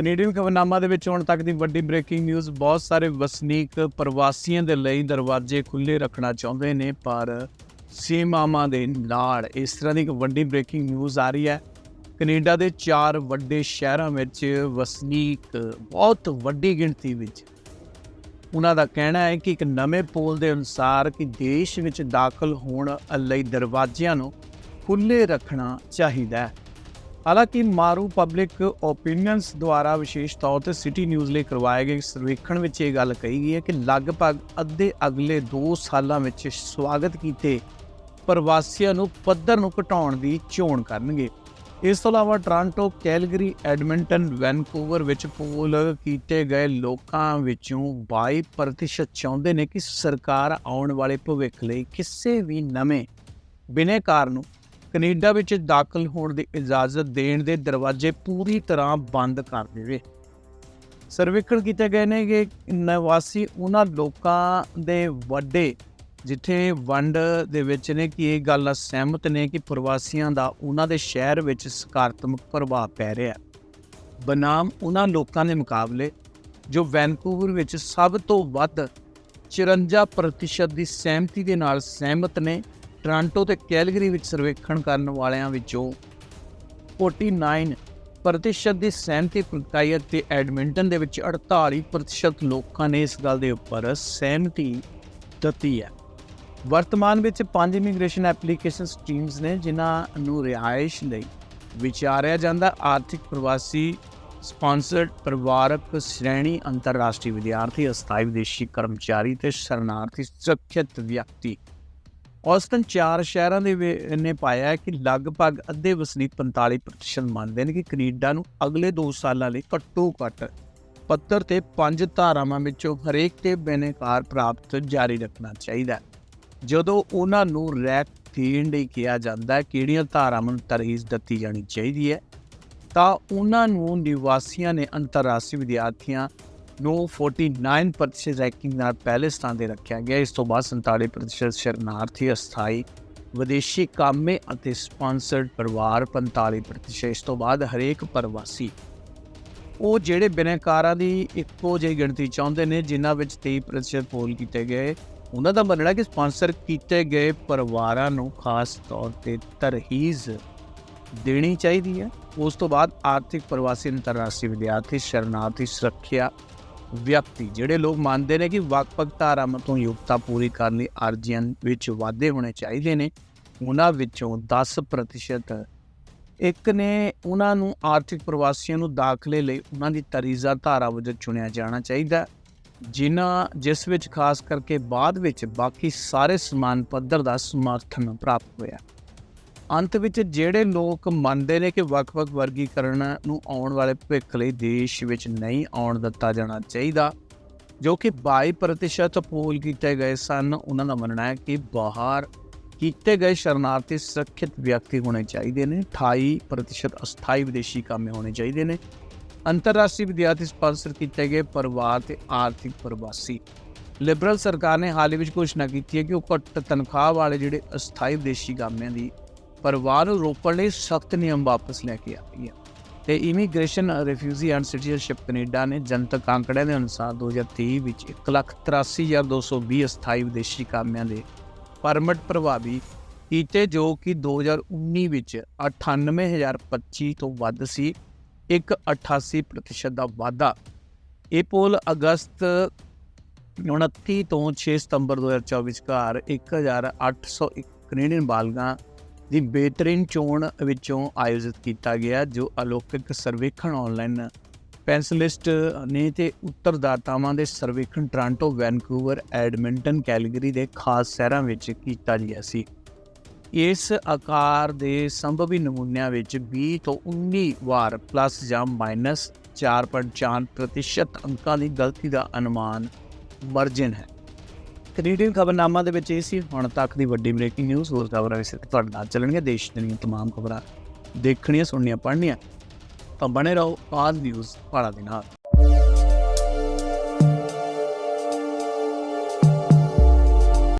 Canadian ਖਬਰਨਾਮਾ ਦੇ ਵਿੱਚ ਹੁਣ ਤੱਕ ਦੀ ਵੱਡੀ ਬ੍ਰੇਕਿੰਗ ਨਿਊਜ਼ ਬਹੁਤ ਸਾਰੇ ਵਸਨੀਕ ਪ੍ਰਵਾਸੀਆਂ ਦੇ ਲਈ ਦਰਵਾਜ਼ੇ ਖੁੱਲੇ ਰੱਖਣਾ ਚਾਹੁੰਦੇ ਨੇ, ਪਰ ਸੀਮਾਵਾਂ ਦੇ ਨਾਲ ਇਸ ਤਰ੍ਹਾਂ ਦੀ ਇੱਕ ਵੱਡੀ ਬ੍ਰੇਕਿੰਗ ਨਿਊਜ਼ ਆ ਰਹੀ ਹੈ। ਕੈਨੇਡਾ ਦੇ ਚਾਰ ਵੱਡੇ ਸ਼ਹਿਰਾਂ ਵਿੱਚ ਵਸਨੀਕ ਬਹੁਤ ਵੱਡੀ ਗਿਣਤੀ ਵਿੱਚ ਉਹਨਾਂ ਦਾ ਕਹਿਣਾ ਹੈ ਕਿ ਇੱਕ ਨਵੇਂ ਪੋਲ ਦੇ ਅਨੁਸਾਰ ਕਿ ਦੇਸ਼ ਵਿੱਚ ਦਾਖਲ ਹੋਣ ਲਈ ਦਰਵਾਜ਼ਿਆਂ ਨੂੰ ਖੁੱਲੇ ਰੱਖਣਾ ਚਾਹੀਦਾ ਹੈ। ਹਾਲਾਂਕਿ ਮਾਰੂ ਪਬਲਿਕ ਓਪੀਨੀਅਨਸ ਦੁਆਰਾ ਵਿਸ਼ੇਸ਼ ਤੌਰ ਤੇ ਸਿਟੀ ਨਿਊਜ਼ ਲਈ ਕਰਵਾਏ ਗਏ ਸਰਵੇਖਣ ਵਿੱਚ ਇਹ ਗੱਲ ਕਹੀ ਗਈ ਹੈ ਕਿ ਲਗਭਗ ਅੱਧੇ ਅਗਲੇ 2 ਸਾਲਾਂ ਵਿੱਚ ਸਵਾਗਤ ਕੀਤੇ ਪ੍ਰਵਾਸੀਆਂ ਨੂੰ ਪੱਧਰ ਨੂੰ ਘਟਾਉਣ ਦੀ ਚੋਣ ਕਰਨਗੇ। ਇਸ ਤੋਂ ਇਲਾਵਾ ਟੋਰਾਂਟੋ, ਕੈਲਗਰੀ, ਐਡਮਿੰਟਨ, ਵੈਨਕੂਵਰ ਵਿੱਚ ਪੋਲ ਕੀਤੇ ਗਏ ਲੋਕਾਂ ਵਿੱਚੋਂ 22% ਚਾਹੁੰਦੇ ਨੇ ਕਿ ਸਰਕਾਰ ਆਉਣ ਵਾਲੇ ਭਵਿੱਖ ਲਈ ਕਿਸੇ ਵੀ ਨਵੇਂ ਬਿਨੇਕਾਰ ਨੂੰ ਕੈਨੇਡਾ ਵਿੱਚ ਦਾਖਲ ਹੋਣ ਦੀ ਇਜਾਜ਼ਤ ਦੇਣ ਦੇ ਦਰਵਾਜ਼ੇ ਪੂਰੀ ਤਰ੍ਹਾਂ ਬੰਦ ਕਰ ਦੇਵੇ। ਸਰਵੇਖਣ ਕੀਤੇ ਗਏ ਨੇ ਕਿ ਨਿਵਾਸੀ ਉਹਨਾਂ ਲੋਕਾਂ ਦੇ ਵੱਡੇ, ਜਿੱਥੇ ਵੰਡ ਦੇ ਵਿੱਚ ਨੇ ਕਿ ਇਹ ਗੱਲ ਨਾਲ ਸਹਿਮਤ ਨੇ ਕਿ ਪ੍ਰਵਾਸੀਆਂ ਦਾ ਉਹਨਾਂ ਦੇ ਸ਼ਹਿਰ ਵਿੱਚ ਸਕਾਰਾਤਮਕ ਪ੍ਰਭਾਵ ਪੈ ਰਿਹਾ ਬਨਾਮ ਉਹਨਾਂ ਲੋਕਾਂ ਦੇ ਮੁਕਾਬਲੇ, ਜੋ ਵੈਨਕੂਵਰ ਵਿੱਚ ਸਭ ਤੋਂ ਵੱਧ 54% ਦੀ ਸਹਿਮਤੀ ਦੇ ਨਾਲ ਸਹਿਮਤ ਨੇ ਟੋਰਾਂਟੋ ਤੇ ਕੈਲਗਰੀ ਵਿੱਚ ਸਰਵੇਖਣ ਕਰਨ ਵਾਲਿਆਂ ਵਿੱਚੋਂ 49 ਪ੍ਰਤੀਸ਼ਤ ਦੀ ਸਹਿਮਤੀ ਪ੍ਰਗਟਾਈ ਅਤੇ ਐਡਮਿੰਟਨ ਦੇ ਵਿੱਚ 48 ਪ੍ਰਤੀਸ਼ਤ ਲੋਕਾਂ ਨੇ ਇਸ ਗੱਲ ਦੇ ਉੱਪਰ ਸਹਿਮਤੀ ਦਿੱਤੀ ਹੈ। ਵਰਤਮਾਨ ਵਿੱਚ ਪੰਜ ਇਮੀਗ੍ਰੇਸ਼ਨ ਐਪਲੀਕੇਸ਼ਨ ਸਟ੍ਰੀਮਸ ਨੇ ਜਿਨ੍ਹਾਂ ਨੂੰ ਰਿਹਾਇਸ਼ ਲਈ ਵਿਚਾਰਿਆ ਜਾਂਦਾ, ਆਰਥਿਕ ਪ੍ਰਵਾਸੀ ਸਪਾਂਸਰਡ ਪਰਿਵਾਰਕ ਸ਼੍ਰੇਣੀ, ਅੰਤਰਰਾਸ਼ਟਰੀ ਵਿਦਿਆਰਥੀ, ਅਸਥਾਈ ਵਿਦੇਸ਼ੀ ਕਰਮਚਾਰੀ ਤੇ ਸ਼ਰਨਾਰਥੀ ਸੁਰੱਖਿਅਤ ਵਿਅਕਤੀ ਔਸਤਨ ਚਾਰ ਸ਼ਹਿਰਾਂ ਦੇ ਵਿੱਚ ਨੇ ਪਾਇਆ ਕਿ ਲਗਭਗ ਅੱਧੇ ਵਸਨੀਕ 45% ਮੰਨਦੇ ਨੇ ਕਿ ਕੈਨੇਡਾ ਨੂੰ ਅਗਲੇ 2 ਸਾਲਾਂ ਲਈ ਘੱਟੋ ਘੱਟ ਪੱਤਰ ਤੇ ਪੰਜ ਧਾਰਾਵਾਂ ਵਿੱਚੋਂ ਹਰੇਕ ਤੇ ਬੇਨਕਾਰ ਪ੍ਰਾਪਤ ਜਾਰੀ ਰੱਖਣਾ ਚਾਹੀਦਾ ਹੈ। ਜਦੋਂ ਉਹਨਾਂ ਨੂੰ ਰੈਕ ਦੇਣ ਲਈ ਕਿਹਾ ਜਾਂਦਾ ਹੈ ਕਿਹੜੀਆਂ ਧਾਰਾਵਾਂ ਨੂੰ ਤਰਹੀਜ਼ ਦਿੱਤੀ ਜਾਣੀ ਚਾਹੀਦੀ ਹੈ, ਤਾਂ ਉਹਨਾਂ ਨੂੰ ਨਿਵਾਸੀਆਂ ਨੇ ਅੰਤਰਰਾਸ਼ਟਰੀ ਵਿਦਿਆਰਥੀਆਂ ਨੂੰ 49% ਰੈਂਕਿੰਗ ਨਾਲ ਪਹਿਲੇ ਸਥਾਨ ਤੇ ਰੱਖਿਆ ਗਿਆ। ਇਸ ਤੋਂ ਬਾਅਦ 47% ਸ਼ਰਨਾਰਥੀ, ਅਸਥਾਈ, ਵਿਦੇਸ਼ੀ ਕਾਮੇ ਅਤੇ ਸਪਾਂਸਰਡ ਪਰਿਵਾਰ 45% ਇਸ ਤੋਂ ਬਾਅਦ ਹਰੇਕ ਪ੍ਰਵਾਸੀ, ਉਹ ਜਿਹੜੇ ਬਿਨੈਕਾਰਾਂ ਦੀ ਇੱਕੋ ਜਿਹੀ ਗਿਣਤੀ ਚਾਹੁੰਦੇ ਨੇ, ਜਿਨ੍ਹਾਂ ਵਿੱਚ 23% ਪੋਲ ਕੀਤੇ ਗਏ, ਉਹਨਾਂ ਦਾ ਮੰਨਣਾ ਕਿ ਸਪਾਂਸਰ ਕੀਤੇ ਗਏ ਪਰਿਵਾਰਾਂ ਨੂੰ ਖਾਸ ਤੌਰ ਤੇ ਤਰਹੀਜ਼ ਦੇਣੀ ਚਾਹੀਦੀ ਹੈ। ਉਸ ਤੋਂ ਬਾਅਦ ਆਰਥਿਕ ਪ੍ਰਵਾਸੀ, ਅੰਤਰਰਾਸ਼ਟਰੀ ਵਿਦਿਆਰਥੀ, ਸ਼ਰਨਾਰਥੀ ਸੁਰੱਖਿਆ ਵਿਅਕਤੀ, ਜਿਹੜੇ ਲੋਕ ਮੰਨਦੇ ਨੇ ਕਿ ਵੱਖ-ਵੱਖ ਧਾਰਾਵਾਂ ਤੋਂ ਯੋਗਤਾ ਪੂਰੀ ਕਰਨ ਲਈ ਅਰਜ਼ੀਆਂ ਵਿੱਚ ਵਾਧੇ ਹੋਣੇ ਚਾਹੀਦੇ ਨੇ, ਉਹਨਾਂ ਵਿੱਚੋਂ 10% ਇੱਕ ਨੇ ਉਹਨਾਂ ਨੂੰ ਆਰਥਿਕ ਪ੍ਰਵਾਸੀਆਂ ਨੂੰ ਦਾਖਲੇ ਲਈ ਉਹਨਾਂ ਦੀ ਤਰੀਜ਼ਾ ਧਾਰਾ ਵਜੋਂ ਚੁਣਿਆ ਜਾਣਾ ਚਾਹੀਦਾ। ਜਿਨ੍ਹਾਂ, ਜਿਸ ਵਿੱਚ ਖਾਸ ਕਰਕੇ ਬਾਅਦ ਵਿੱਚ ਬਾਕੀ ਸਾਰੇ ਸਮਾਨ ਪੱਧਰ ਦਾ ਸਮਰਥਨ ਪ੍ਰਾਪਤ ਹੋਇਆ। ਅੰਤ ਵਿੱਚ ਜਿਹੜੇ ਲੋਕ ਮੰਨਦੇ ਨੇ ਕਿ ਵੱਖ-ਵੱਖ ਵਰਗੀਕਰਨ ਨੂੰ ਆਉਣ ਵਾਲੇ ਭਵਿੱਖ ਲਈ ਦੇਸ਼ ਵਿੱਚ ਨਹੀਂ ਆਉਣ ਦਿੱਤਾ ਜਾਣਾ ਚਾਹੀਦਾ, ਜੋ ਕਿ 22% ਪੋਲ ਕੀਤੇ ਗਏ ਸਨ, ਉਹਨਾਂ ਦਾ ਮੰਨਣਾ ਹੈ ਕਿ ਬਾਹਰ ਕੀਤੇ ਗਏ ਸ਼ਰਨਾਰਥੀ ਸੁਰੱਖਿਅਤ ਵਿਅਕਤੀ ਹੋਣੇ ਚਾਹੀਦੇ ਨੇ 28% ਅਸਥਾਈ ਵਿਦੇਸ਼ੀ ਕਾਮੇ ਹੋਣੇ ਚਾਹੀਦੇ ਨੇ। ਅੰਤਰਰਾਸ਼ਟਰੀ ਵਿਦਿਆਰਥੀ ਸਪਾਂਸਰ ਕੀਤੇ ਗਏ ਪਰਿਵਾਰ ਤੇ ਆਰਥਿਕ ਪ੍ਰਵਾਸੀ। ਲਿਬਰਲ ਸਰਕਾਰ ਨੇ ਹਾਲ ਹੀ ਵਿੱਚ ਘੋਸ਼ਣਾ ਕੀਤੀ ਹੈ ਕਿ ਉਹ ਘੱਟ ਤਨਖਾਹ ਵਾਲੇ ਜਿਹੜੇ ਅਸਥਾਈ ਵਿਦੇਸ਼ੀ ਕਾਮਿਆਂ ਦੀ ਪਰਿਵਾਰ ਨੂੰ ਰੋਕਣ ਲਈ ਸਖਤ ਨਿਯਮ ਵਾਪਸ ਲੈ ਕੇ ਆ ਰਹੀ ਹੈ ਤੇ immigration refugee and citizenship Canada ਨੇ ਜਨਤਕ ਅੰਕੜਿਆਂ ਦੇ ਅਨੁਸਾਰ 2023 ਵਿੱਚ 183220 ਅਸਥਾਈ ਵਿਦੇਸ਼ੀ ਕਾਮਿਆਂ ਦੇ ਪਰਮਿਟ ਪ੍ਰਭਾਵੀ ਕੀਤੇ, ਜੋ ਕਿ 2019 ਵਿੱਚ 98025 ਤੋਂ ਵੱਧ ਸੀ, ਇੱਕ 88% ਦਾ ਵਾਧਾ। ਇਹ ਪੋਲ ਅਗਸਤ 29 ਤੋਂ 6 ਸਤੰਬਰ 2024 ਵਿਚਕਾਰ 1801 ਕੈਨੇਡੀਅਨ ਬਾਲਗਾਂ ਦੀ ਬਿਹਤਰੀਨ ਚੋਣ ਵਿੱਚੋਂ ਆਯੋਜਿਤ ਕੀਤਾ ਗਿਆ, ਜੋ ਅਲੌਕਿਕ ਸਰਵੇਖਣ ਆਨਲਾਈਨ ਪੈਨਸਲਿਸਟ ਨੇ ਤੇ ਉੱਤਰਦਾਤਾਵਾਂ ਦੇ ਸਰਵੇਖਣ ਟੋਰਾਂਟੋ, ਵੈਨਕੂਵਰ, ਐਡਮਿੰਟਨ ਕੈਲਗਰੀ ਦੇ ਖਾਸ ਸ਼ਹਿਰਾਂ ਵਿੱਚ ਕੀਤਾ ਗਿਆ ਸੀ। ਇਸ ਆਕਾਰ ਦੇ ਸੰਭਵੀ ਨਮੂਨਿਆਂ ਵਿੱਚ 20 ਤੋਂ 19 ਵਾਰ ਪਲੱਸ ਜਾਂ ਮਾਈਨਸ 4.4 ਪ੍ਰਤੀਸ਼ਤ ਅੰਕਾਂ ਦੀ ਗਲਤੀ ਦਾ ਅਨੁਮਾਨ ਮਾਰਜਨ ਹੈ। ਕੈਨੇਡੀਅਨ ਖਬਰਨਾਮਾ ਦੇ ਵਿੱਚ ਇਹ ਸੀ, ਹੁਣ ਤੱਕ ਦੀ ਵੱਡੀ ਬ੍ਰੇਕਿੰਗ ਨਿਊਜ਼, ਹੋਰ ਖਬਰਾਂ ਵੀ ਵਿੱਚ ਤੁਹਾਡੇ ਨਾਲ ਚੱਲਣਗੀਆਂ, ਦੇਸ਼ ਦੀਆਂ ਤਮਾਮ ਖਬਰਾਂ ਦੇਖਣੀਆਂ, ਸੁਣਨੀਆਂ, ਪੜ੍ਹਨੀਆਂ। ਤਾਂ ਬਣੇ ਰਹੋ ਆਜ ਨਿਊਜ਼ ਭਾਰਤ ਦੇ ਨਾਲ।